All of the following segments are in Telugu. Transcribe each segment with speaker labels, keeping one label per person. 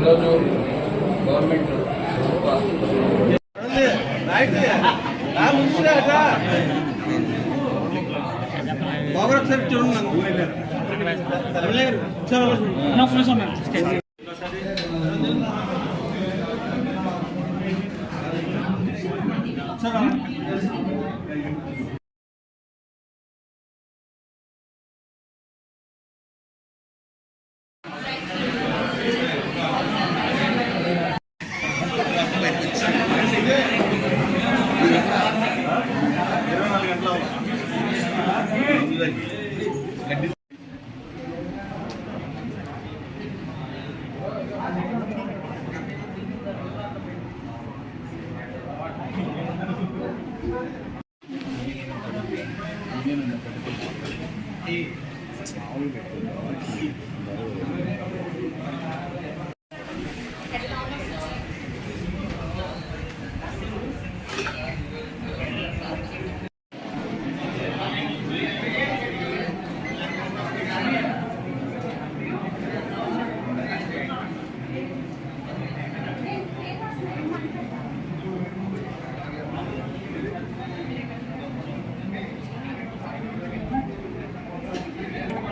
Speaker 1: ఈరోజు గవర్నమెంట్
Speaker 2: బాబు ఒకసారి చూడండి
Speaker 3: Auge.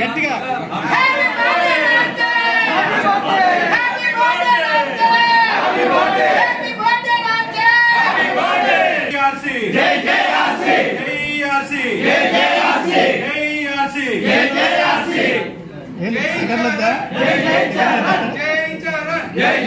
Speaker 2: గట్టిగా. జై జై ఆర్సి జై ఆర్సి జై జై ఆర్సి జై ఆర్సి జై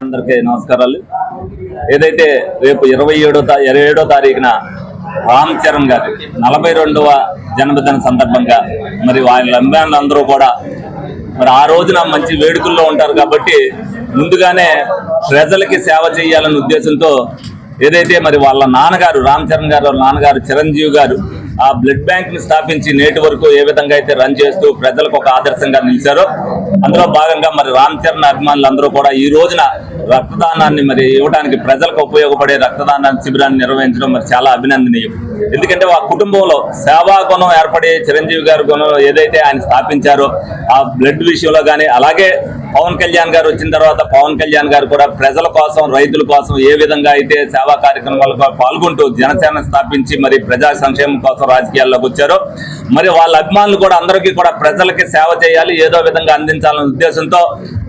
Speaker 4: అందరికీ నమస్కారాలు. ఏదైతే రేపు ఇరవై ఏడో ఇరవై ఏడో తారీఖున రామ్ చరణ్ గారి నలభై రెండవ జన్మదిన సందర్భంగా మరి వాళ్ళ అభిమానులందరూ కూడా మరి ఆ రోజున మంచి వేడుకల్లో ఉంటారు కాబట్టి ముందుగానే ప్రజలకి సేవ చేయాలనే ఉద్దేశంతో ఏదైతే మరి వాళ్ళ నాన్నగారు రామ్ చరణ్ గారు నాన్నగారు చిరంజీవి గారు ఆ బ్లడ్ బ్యాంక్ని స్థాపించి నేటి వరకు ఏ విధంగా అయితే రన్ చేస్తూ ప్రజలకు ఒక ఆదర్శంగా నిలిచారో అందులో భాగంగా మరి రామ్ చరణ్ అభిమానులు అందరూ కూడా ఈ రోజున రక్తదానాన్ని మరి ఇవ్వడానికి ప్రజలకు ఉపయోగపడే రక్తదాన శిబిరాన్ని నిర్వహించడం మరి చాలా అభినందనీయం. ఎందుకంటే ఆ కుటుంబంలో సేవా గుణం ఏర్పడి చిరంజీవి గారి గుణం ఏదైతే ఆయన స్థాపించారో ఆ బ్లడ్ విషయంలో కానీ అలాగే పవన్ కళ్యాణ్ గారు వచ్చిన తర్వాత పవన్ కళ్యాణ్ గారు కూడా ప్రజల కోసం రైతుల కోసం ఏ విధంగా అయితే సేవా కార్యక్రమాల్లో పాల్గొంటూ జనసేన స్థాపించి మరి ప్రజా సంక్షేమం కోసం రాజకీయాల్లోకి వచ్చారో మరి వాళ్ళ అభిమానులు కూడా అందరికీ కూడా ప్రజలకి సేవ చేయాలి ఏదో విధంగా అందించాలనే ఉద్దేశంతో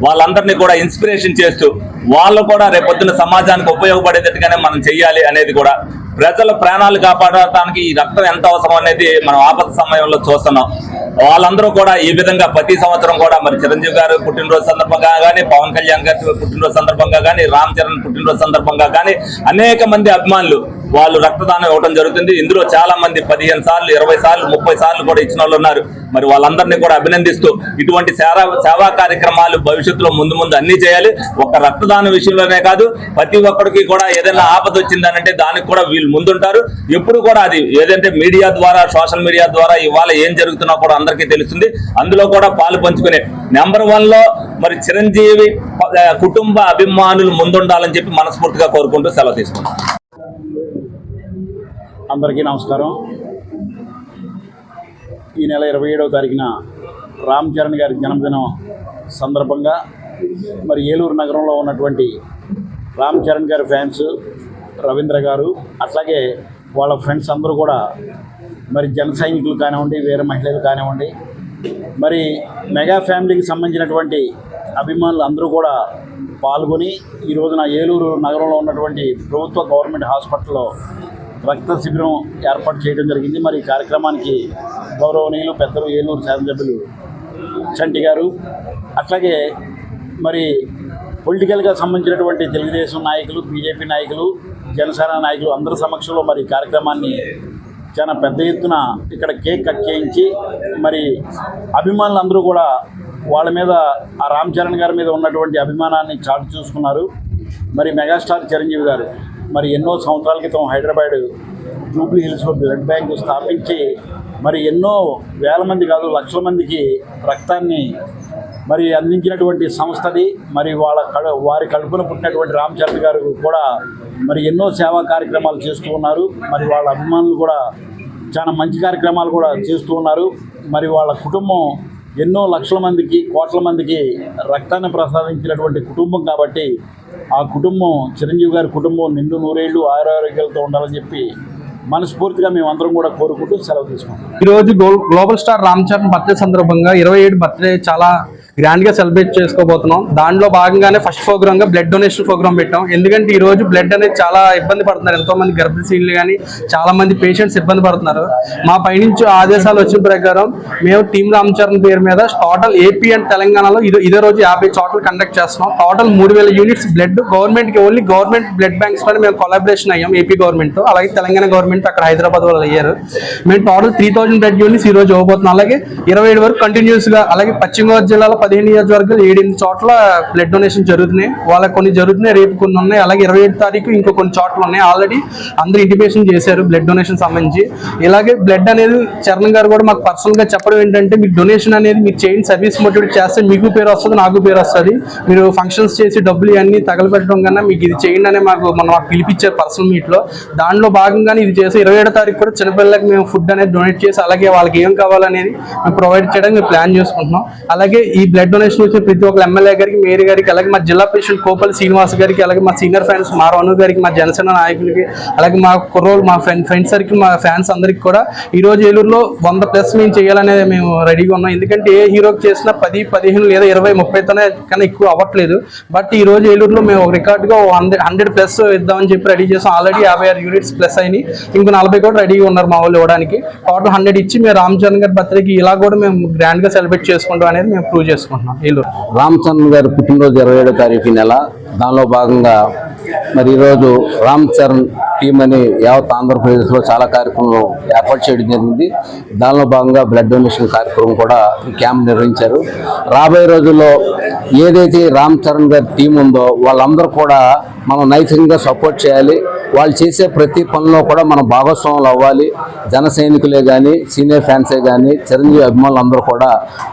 Speaker 4: వాళ్ళందరినీ కూడా ఇన్స్పిరేషన్ చేస్తూ వాళ్ళు కూడా రేపొద్దున సమాజానికి ఉపయోగపడేటట్టుగానే మనం చెయ్యాలి అనేది కూడా ప్రజల ప్రాణాలు కాపాడటానికి ఈ రక్తం ఎంత అవసరం అనేది మనం ఆపద సమయంలో చూస్తున్నాం. వాళ్ళందరూ కూడా ఈ విధంగా ప్రతి సంవత్సరం కూడా మరి చిరంజీవి గారు పుట్టినరోజు సందర్భంగా కానీ పవన్ కళ్యాణ్ గారి పుట్టినరోజు సందర్భంగా కానీ రామ్ చరణ్ పుట్టినరోజు సందర్భంగా కానీ అనేక మంది అభిమానులు వాళ్ళు రక్తదానం ఇవ్వడం జరుగుతుంది. ఇందులో చాలా మంది పదిహేను సార్లు ఇరవై సార్లు ముప్పై సార్లు కూడా ఇచ్చిన వాళ్ళు ఉన్నారు. మరి వాళ్ళందరినీ కూడా అభినందిస్తూ ఇటువంటి సేవా సేవా కార్యక్రమాలు భవిష్యత్తులో ముందు ముందు అన్ని చేయాలి. ఒక రక్తదానం విషయంలోనే కాదు ప్రతి ఒక్కరికి కూడా ఏదైనా ఆపద వచ్చిందనంటే దానికి కూడా వీళ్ళు ముందుంటారు. ఎప్పుడు కూడా అది ఏదంటే మీడియా ద్వారా సోషల్ మీడియా ద్వారా ఇవాళ ఏం జరుగుతున్నా కూడా అందరికీ తెలుస్తుంది. అందులో కూడా పాలు పంచుకునే నెంబర్ వన్లో మరి చిరంజీవి కుటుంబ అభిమానులు ముందుండాలని చెప్పి మనస్ఫూర్తిగా కోరుకుంటూ సెలవు తీసుకుంటాం
Speaker 3: అందరికీ నమస్కారం. ఈ నెల ఇరవై ఏడవ తారీఖున రామ్ చరణ్ గారి జన్మదినం సందర్భంగా మరి ఏలూరు నగరంలో ఉన్నటువంటి రామ్ చరణ్ గారి ఫ్యాన్స్ రవీంద్ర గారు అట్లాగే వాళ్ళ ఫ్రెండ్స్ అందరూ కూడా మరి జన సైనికులు కానివ్వండి వేరే మహిళలు కానివ్వండి మరి మెగా ఫ్యామిలీకి సంబంధించినటువంటి అభిమానులు అందరూ కూడా పాల్గొని ఈ రోజున ఏలూరు నగరంలో ఉన్నటువంటి ప్రభుత్వ గవర్నమెంట్ హాస్పిటల్లో రక్త శిబిరం ఏర్పాటు చేయడం జరిగింది. మరి ఈ కార్యక్రమానికి గౌరవనీయులు పెద్దలు ఏలూరు శాసనసభ్యులు చంటి గారు అట్లాగే మరి పొలిటికల్గా సంబంధించినటువంటి తెలుగుదేశం నాయకులు బీజేపీ నాయకులు జనసేన నాయకులు అందరి సమక్షంలో మరి కార్యక్రమాన్ని చాలా పెద్ద ఎత్తున ఇక్కడ కేక్ కట్ చేయించి మరి అభిమానులు అందరూ కూడా వాళ్ళ మీద ఆ రామ్ చరణ్ గారి మీద ఉన్నటువంటి అభిమానాన్ని చాటు చూసుకున్నారు. మరి మెగాస్టార్ చిరంజీవి గారు మరి ఎన్నో సంవత్సరాల క్రితం హైదరాబాద్ జూబ్లీ హిల్స్లో బ్లడ్ బ్యాంకు స్థాపించి మరి ఎన్నో వేల మంది కాదు లక్షల మందికి రక్తాన్ని మరి అందించినటువంటి సంస్థది మరి వాళ్ళ కడ వారి కడుపున పుట్టినటువంటి రామచంద్ర గారు కూడా మరి ఎన్నో సేవా కార్యక్రమాలు చేస్తూ ఉన్నారు. మరి వాళ్ళ అభిమానులు కూడా చాలా మంచి కార్యక్రమాలు కూడా చేస్తూ ఉన్నారు. మరి వాళ్ళ కుటుంబం ఎన్నో లక్షల మందికి కోట్ల మందికి రక్తాన్ని ప్రసాదించినటువంటి కుటుంబం కాబట్టి ఆ కుటుంబం చిరంజీవి గారి కుటుంబం నిండు నూరేళ్ళు ఆరోగ్యాలతో ఉండాలని చెప్పి మనస్ఫూర్తిగా మేమందరం కూడా కోరుకుంటూ సెలవు తీసుకుంటాం
Speaker 5: ఈ రోజు global star Ram Charan birthday సందర్భంగా ఇరవై ఏడు బర్త్డే చాలా గ్రాండ్గా సెలబ్రేట్ చేసుకోబోతున్నాం. దాంట్లో భాగంగానే ఫస్ట్ ప్రోగ్రామ్గా బ్లడ్ డొనేషన్ ప్రోగ్రామ్ పెట్టాం. ఎందుకంటే ఈ రోజు బ్లడ్ అనేది చాలా ఇబ్బంది పడుతున్నారు. ఎంతో మంది గర్భిణీలు కానీ చాలా మంది పేషెంట్స్ ఇబ్బంది పడుతున్నారు. మా పైనుంచి ఆదేశాలు వచ్చిన ప్రకారం మేము టీమ్ రామ్ చరణ్ పేరు మీద టోటల్ ఏపీ అండ్ తెలంగాణలో ఇదే ఇదే రోజు యాభై చోట్ల కండక్ట్ చేస్తున్నాం. టోటల్ మూడు వేల యూనిట్స్ బ్లడ్ గవర్నమెంట్కి ఓన్లీ గవర్నమెంట్ బ్లడ్ బ్యాంక్స్ పైన మేము కొలాబరేషన్ అయ్యాం ఏపీ గవర్నమెంట్ అలాగే తెలంగాణ గవర్నమెంట్ అక్కడ హైదరాబాద్ వాళ్ళు అయ్యారు. మేము total three thousand blood units ఈ రోజు ఇవ్వబోతున్నాం. అలాగే ఇరవై వరకు కంటిన్యూస్గా అలాగే పశ్చిమ గోదావరి జిల్లాలో పదిహేను నియోజకవర్గాలు ఏడెనిమిది చోట్ల బ్లడ్ డొనేషన్ జరుగుతున్నాయి. వాళ్ళకి కొన్ని జరుగుతున్నాయి రేపు కొన్ని ఉన్నాయి. అలాగే ఇరవై ఏడు తారీఖు ఇంకో కొన్ని చోట్ల ఉన్నాయి. ఆల్రెడీ అందరూ ఇంటిమేషన్ చేశారు బ్లడ్ డొనేషన్ సంబంధించి. ఇలాగే బ్లడ్ అనేది చరణ్ గారు కూడా మాకు పర్సనల్గా చెప్పడం ఏంటంటే మీకు డొనేషన్ అనేది మీరు చేయండి సర్వీస్ మోటివేట్ చేస్తే మీకు పేరు వస్తుంది నాకు పేరు వస్తుంది. మీరు ఫంక్షన్స్ చేసి డబ్బులు ఇవన్నీ తగలబెట్టడం కన్నా మీకు ఇది చేయండి అనే మాకు మనం మాకు పిలిపించారు పర్సనల్ మీట్లో. దానిలో భాగంగానే ఇది చేసి ఇరవై ఏడో తారీఖు కూడా చిన్నపిల్లలకి మేము ఫుడ్ అనేది డొనేట్ చేసి అలాగే వాళ్ళకి ఏం కావాలనేది మేము ప్రొవైడ్ చేయడానికి మేము ప్లాన్ చేసుకుంటున్నాం. అలాగే ఈ బ్లడ్ డొనేషన్ వచ్చిన ప్రతి ఒక్క ఎమ్మెల్యే గారికి మేయర్ గారికి అలాగే మా జిల్లా ప్రెసిడెంట్ కోపల్లి శ్రీనివాస్ గారికి అలాగే మా సీనియర్ ఫ్యాన్స్ మా రను గారికి మా జనసేన నాయకులకి అలాగే మా కుర్రోలు మా ఫ్రెండ్ ఫ్రెండ్ సర్కిల్ మా ఫ్యాన్స్ అందరికి కూడా ఈ రోజు ఏలూరులో వంద ప్లస్ మేము చేయాలనేది మేము రెడీగా ఉన్నాం. ఎందుకంటే ఏ హీరోకి చేసిన పది పదిహేను లేదా ఇరవై ముప్పైతోనే కన్నా ఎక్కువ అవ్వట్లేదు. బట్ ఈ రోజు ఏలూరులో మేము రికార్డ్గా హండ్రెడ్ హండ్రెడ్ ప్లస్ ఇద్దామని చెప్పి రెడీ చేసాం. ఆల్రెడీ యాభై ఆరు యూనిట్స్ ప్లస్ అయినాయి. ఇంకో నలభై కూడా రెడీగా ఉన్నారు మా వాళ్ళు ఇవ్వడానికి. టోటల్ హండ్రెడ్ ఇచ్చి మేము రామ్ చరణ్ గారి బర్త్డేకి ఇలా కూడా మేము గ్రాండ్గా సెలబ్రేట్ చేసుకుంటాం అనేది మేము ప్రూవ్ చేసుకుంటున్నాం. ఏలూరు.
Speaker 6: రామ్ గారి పుట్టినరోజు ఇరవై ఏడో తారీఖు నెల. దానిలో భాగంగా మరి ఈరోజు రామ్ చరణ్ టీం అని యావత్ ఆంధ్రప్రదేశ్లో చాలా కార్యక్రమాలు ఏర్పాటు చేయడం జరిగింది. దానిలో భాగంగా బ్లడ్ డొనేషన్ కార్యక్రమం కూడా ఈ క్యాంప్ నిర్వహించారు. రాబోయే రోజుల్లో ఏదైతే రామ్ చరణ్ గారి టీం ఉందో వాళ్ళందరూ కూడా మనం నైతికంగా సపోర్ట్ చేయాలి. వాళ్ళు చేసే ప్రతి పనిలో కూడా మనం భాగస్వాములు అవ్వాలి. జన సైనికులే కానీ సీనియర్ ఫ్యాన్సే కానీ చిరంజీవి అభిమానులు అందరూ కూడా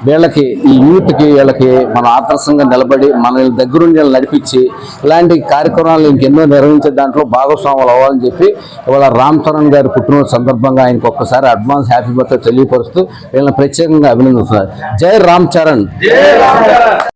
Speaker 6: వీళ్ళకి ఈ యూత్కి వీళ్ళకి మన ఆదర్శంగా నిలబడి మన దగ్గరుండి వీళ్ళని నడిపించి ఇలాంటి కార్యక్రమాలు ఇంకెన్నో నిర్వహించే దాంట్లో భాగస్వాములు అవ్వాలని చెప్పి ఇవాళ రామ్ చరణ్ గారి పుట్టినరోజు సందర్భంగా ఆయనకు ఒక్కసారి అడ్వాన్స్ హ్యాపీ బర్త్డే తెలియపరుస్తూ వీళ్ళని ప్రత్యేకంగా అభినందిస్తున్నారు. జై రామ్ చరణ్!